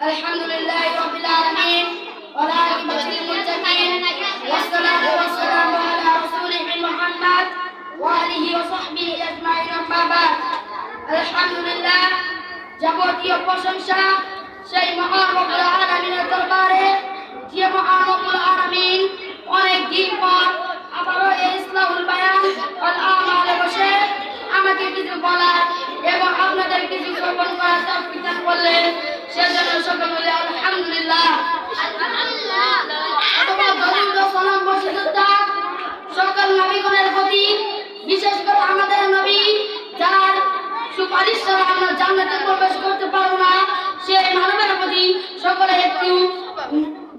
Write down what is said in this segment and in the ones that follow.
الحمد لله رب العالمين والعاقبة للمتقين والصلاة والسلام على رسوله محمد وآله وصحبه أجمعين أما بعد الحمد لله যাবতীয় প্রশংসা সেই মহান রব্বুল আলামিনের দরবারে যে মহান রব্বুল আলামিন অনেক দিন পর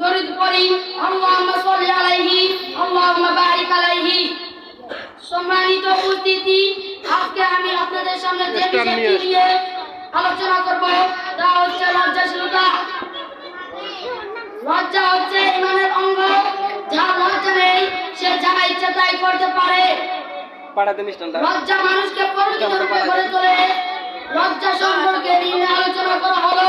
দরিদ পড়ি আল্লাহুম্মা সাল্লি আলাইহি আল্লাহুম্মা বারিক আলাইহি। সম্মানিত উপস্থিতি আজকে আমি আপনাদের সামনে যে বিষয়টি নিয়ে আলোচনা করব তা হচ্ছে লজ্জাশীলতা। লজ্জা হচ্ছে ইমানের অঙ্গ যার লজ্জা নেই সে যা ইচ্ছা তাই করতে পারে। লজ্জা মানুষকে পরিচিত রূপে করে তোলে। লজ্জা সম্পর্কে নিয়ে আলোচনা করা হলো।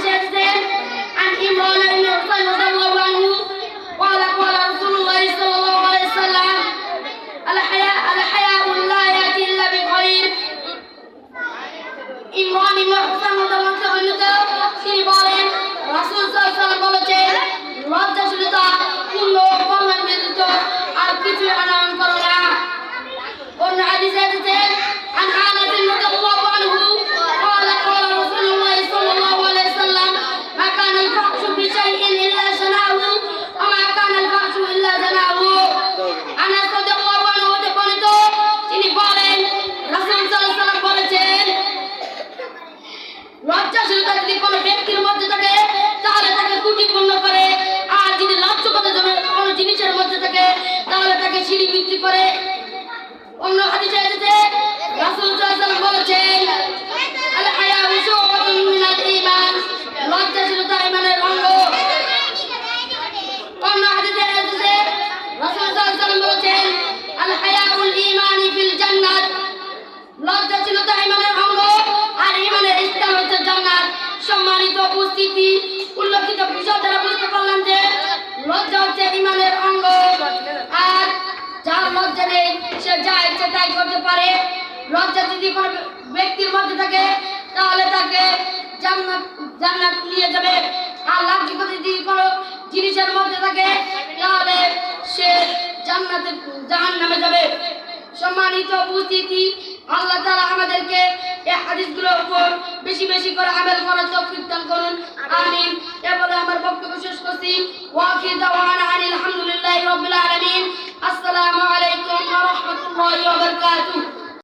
লজ্জাশীলতা যদি কোনো ব্যক্তির মধ্যে থাকে, তাহলে তাকে ত্রুটিপূর্ণ করে। আর যদি জন্য কোনো জিনিসের মধ্যে থাকে, তাহলে তাকে সিঁড়ি বৃদ্ধি করে। অন্য হাদিসে এসেছে, রাসূল সাল্লাল্লাহু বলেছেন আল ঈমানের অঙ্গ। অন্য হাদিসে এসেছে, রাসূল লজ্জাশীলতা ঈমানের অঙ্গ আর ঈমানের স্থান হচ্ছে জান্নাত সম্মানিত উপস্থিতি, উল্লেখিত বিষয় দ্বারা বুঝতে পারলাম যে লজ্জা হচ্ছে ঈমানের অঙ্গ। আর যার লজ্জা নেই, সে যা ইচ্ছে তাই করতে পারে। লজ্জা যদি কোনো ব্যক্তির মধ্যে থাকে, তাহলে তাকে জান্নাত জান্নাত নিয়ে যাবে। আর লাজ্জিকতা যদি কোনো জিনিসের মধ্যে থাকে, তাহলে সে জান্নাতে, জাহান্নামে যাবে। সম্মানিত উপস্থিতি আল্লাহ তাআলা আমাদেরকে এই হাদিসগুলোর উপর বেশি বেশি করে আমল করার তৌফিক দান করুন আমিন এ বলে আমার বক্তব্য শেষ করছি ওয়াকিদ দাওয়ানা আনিল হামদুলিল্লাহি রাব্বিল আলামিন আসসালামু আলাইকুম ওয়া রাহমাতুল্লাহি ওয়া বারাকাতুহু